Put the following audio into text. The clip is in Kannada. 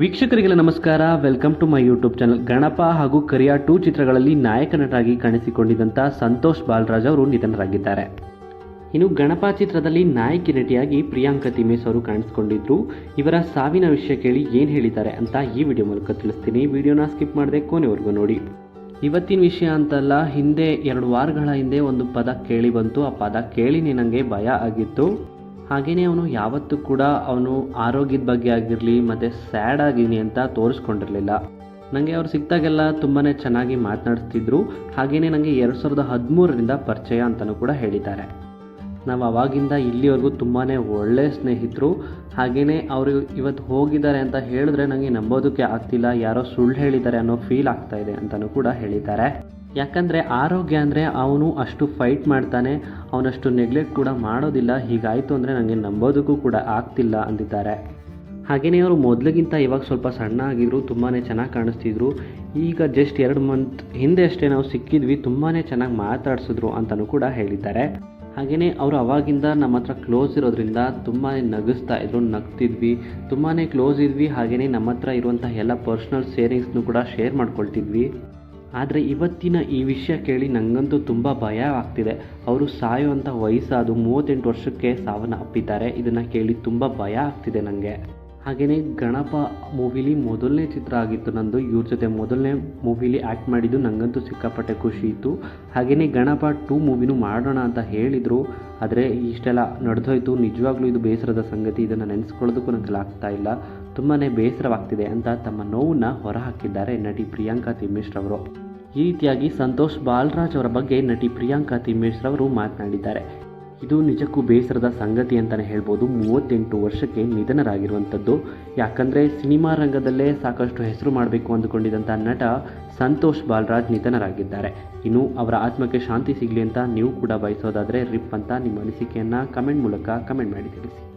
ವೀಕ್ಷಕರಿಗೆಲ್ಲ ನಮಸ್ಕಾರ. Welcome to my YouTube channel Ganapa ಹಾಗೂ ಕರಿಯಾ ಟೂ ಚಿತ್ರಗಳಲ್ಲಿ ನಾಯಕ ನಟರಾಗಿ ಕಾಣಿಸಿಕೊಂಡಿದ್ದಂಥ ಸಂತೋಷ್ ಬಾಲರಾಜ್ ಅವರು ನಿಧನರಾಗಿದ್ದಾರೆ. ಇನ್ನು ಗಣಪ ಚಿತ್ರದಲ್ಲಿ ನಾಯಕಿ ನಟಿಯಾಗಿ ಪ್ರಿಯಾಂಕ ತಿಮೇಶ್ ಅವರು ಕಾಣಿಸಿಕೊಂಡಿದ್ರು. ಇವರ ಸಾವಿನ ವಿಷಯ ಕೇಳಿ ಏನು ಹೇಳಿದ್ದಾರೆ ಅಂತ ಈ ವಿಡಿಯೋ ಮೂಲಕ ತಿಳಿಸ್ತೀನಿ. ವಿಡಿಯೋನ ಸ್ಕಿಪ್ ಮಾಡದೆ ಕೊನೆವರೆಗೂ ನೋಡಿ. ಇವತ್ತಿನ ವಿಷಯ ಅಂತಲ್ಲ, ಹಿಂದೆ ಎರಡು ವಾರಗಳ ಹಿಂದೆ ಒಂದು ಪದ ಕೇಳಿ ಬಂತು. ಆ ಪದ ಕೇಳಿನೇ ನನಗೆ ಭಯ ಆಗಿತ್ತು. ಹಾಗೆಯೇ ಅವನು ಯಾವತ್ತೂ ಕೂಡ ಅವನು ಆರೋಗ್ಯದ ಬಗ್ಗೆ ಆಗಿರಲಿ ಮತ್ತು ಸ್ಯಾಡ್ ಆಗಿದ್ದೀನಿ ಅಂತ ತೋರಿಸ್ಕೊಂಡಿರಲಿಲ್ಲ. ನನಗೆ ಅವ್ರು ಸಿಕ್ಕಿದಾಗೆಲ್ಲ ತುಂಬಾ ಚೆನ್ನಾಗಿ ಮಾತನಾಡ್ತಿದ್ರು ಹಾಗೆಯೇ ನನಗೆ ಎರಡು ಸಾವಿರದ ಹದಿಮೂರರಿಂದ ಪರಿಚಯ ಅಂತಲೂ ಕೂಡ ಹೇಳಿದ್ದಾರೆ. ನಾವು ಅವಾಗಿಂದ ಇಲ್ಲಿವರೆಗೂ ತುಂಬಾ ಒಳ್ಳೆಯ ಸ್ನೇಹಿತರು. ಹಾಗೆಯೇ ಅವರು ಇವತ್ತು ಹೋಗಿದ್ದಾರೆ ಅಂತ ಹೇಳಿದ್ರೆ ನನಗೆ ನಂಬೋದಕ್ಕೆ ಆಗ್ತಿಲ್ಲ. ಯಾರೋ ಸುಳ್ಳು ಹೇಳಿದ್ದಾರೆ ಅನ್ನೋ ಫೀಲ್ ಆಗ್ತಾ ಇದೆ ಅಂತಲೂ ಕೂಡ ಹೇಳಿದ್ದಾರೆ. ಯಾಕಂದರೆ ಆರೋಗ್ಯ ಅಂದರೆ ಅವನು ಅಷ್ಟು ಫೈಟ್ ಮಾಡ್ತಾನೆ, ಅವನಷ್ಟು ನೆಗ್ಲೆಕ್ಟ್ ಕೂಡ ಮಾಡೋದಿಲ್ಲ, ಹೀಗಾಯಿತು ಅಂದರೆ ನನಗೆ ನಂಬೋದಕ್ಕೂ ಕೂಡ ಆಗ್ತಿಲ್ಲ ಅಂದಿದ್ದಾರೆ. ಹಾಗೆಯೇ ಅವರು ಮೊದಲಿಗಿಂತ ಇವಾಗ ಸ್ವಲ್ಪ ಸಣ್ಣ ಆಗಿದ್ರು ತುಂಬಾ ಚೆನ್ನಾಗಿ ಕಾಣಿಸ್ತಿದ್ರು. ಈಗ ಜಸ್ಟ್ ಎರಡು ಮಂತ್ ಹಿಂದೆ ಅಷ್ಟೇ ನಾವು ಸಿಕ್ಕಿದ್ವಿ ತುಂಬಾ ಚೆನ್ನಾಗಿ ಮಾತಾಡಿಸಿದ್ರು ಅಂತಲೂ ಕೂಡ ಹೇಳಿದ್ದಾರೆ. ಹಾಗೆಯೇ ಅವರು ಅವಾಗಿಂದ ನಮ್ಮ ಹತ್ರ ಕ್ಲೋಸ್ ಇರೋದ್ರಿಂದ ತುಂಬಾ ನಗಿಸ್ತಾ ಇದ್ರು, ನಗ್ತಿದ್ವಿ. ತುಂಬಾ ಕ್ಲೋಸ್ ಇದ್ವಿ ಹಾಗೆಯೇ ನಮ್ಮ ಹತ್ರ ಇರುವಂಥ ಎಲ್ಲ ಪರ್ಸ್ನಲ್ ಸೇರಿಂಗ್ಸ್ನು ಕೂಡ ಶೇರ್ ಮಾಡ್ಕೊಳ್ತಿದ್ವಿ. ಆದರೆ ಇವತ್ತಿನ ಈ ವಿಷಯ ಕೇಳಿ ನನಗಂತೂ ತುಂಬ ಭಯ ಆಗ್ತಿದೆ. ಅವರು ಸಾಯುವಂಥ ವಯಸ್ಸಾದ ಮೂವತ್ತೆಂಟು ವರ್ಷಕ್ಕೆ ಸಾವನ್ನ ಅಪ್ಪಿದ್ದಾರೆ. ಇದನ್ನು ಕೇಳಿ ತುಂಬ ಭಯ ಆಗ್ತಿದೆ ನನಗೆ ಹಾಗೆಯೇ ಗಣಪ ಮೂವಿಲಿ ಮೊದಲನೇ ಚಿತ್ರ ಆಗಿತ್ತು ನಂದು. ಇವ್ರ ಜೊತೆ ಮೊದಲನೇ ಮೂವಿಲಿ ಆ್ಯಕ್ಟ್ ಮಾಡಿದ್ದು ನನಗಂತೂ ಸಿಕ್ಕಾಪಟ್ಟೆ ಖುಷಿ ಇತ್ತು. ಹಾಗೆಯೇ ಗಣಪ ಟೂ ಮೂವಿನೂ ಮಾಡೋಣ ಅಂತ ಹೇಳಿದರು. ಆದರೆ ಇಷ್ಟೆಲ್ಲ ನಡೆದೋಯ್ತು. ನಿಜವಾಗ್ಲೂ ಇದು ಬೇಸರದ ಸಂಗತಿ. ಇದನ್ನು ನೆನೆಸ್ಕೊಳ್ಳೋದಕ್ಕೂ ನನಗೆ ಆಗ್ತಾ ಇಲ್ಲ. ತುಂಬಾ ಬೇಸರವಾಗ್ತಿದೆ ಅಂತ ತಮ್ಮ ನೋವನ್ನು ಹೊರಹಾಕಿದ್ದಾರೆ ನಟಿ ಪ್ರಿಯಾಂಕಾ ತಿಮ್ಮೇಶ್ರವರು. ಈ ರೀತಿಯಾಗಿ ಸಂತೋಷ್ ಬಾಲರಾಜ್ ಅವರ ಬಗ್ಗೆ ನಟಿ ಪ್ರಿಯಾಂಕಾ ತಿಮ್ಮೇಶ್ರವರು ಮಾತನಾಡಿದ್ದಾರೆ. ಇದು ನಿಜಕ್ಕೂ ಬೇಸರದ ಸಂಗತಿ ಅಂತಲೇ ಹೇಳ್ಬೋದು. ಮೂವತ್ತೆಂಟು ವರ್ಷಕ್ಕೆ ನಿಧನರಾಗಿರುವಂಥದ್ದು. ಯಾಕಂದರೆ ಸಿನಿಮಾ ರಂಗದಲ್ಲೇ ಸಾಕಷ್ಟು ಹೆಸರು ಮಾಡಬೇಕು ಅಂದುಕೊಂಡಿದ್ದಂಥ ನಟ ಸಂತೋಷ್ ಬಾಲರಾಜ್ ನಿಧನರಾಗಿದ್ದಾರೆ. ಇನ್ನು ಅವರ ಆತ್ಮಕ್ಕೆ ಶಾಂತಿ ಸಿಗಲಿ ಅಂತ ನೀವು ಕೂಡ ಬಯಸೋದಾದರೆ ರಿಪ್ ಅಂತ ನಿಮ್ಮ ಅನಿಸಿಕೆಯನ್ನು ಕಮೆಂಟ್ ಮೂಲಕ ಕಮೆಂಟ್ ಮಾಡಿ ತಿಳಿಸಿ.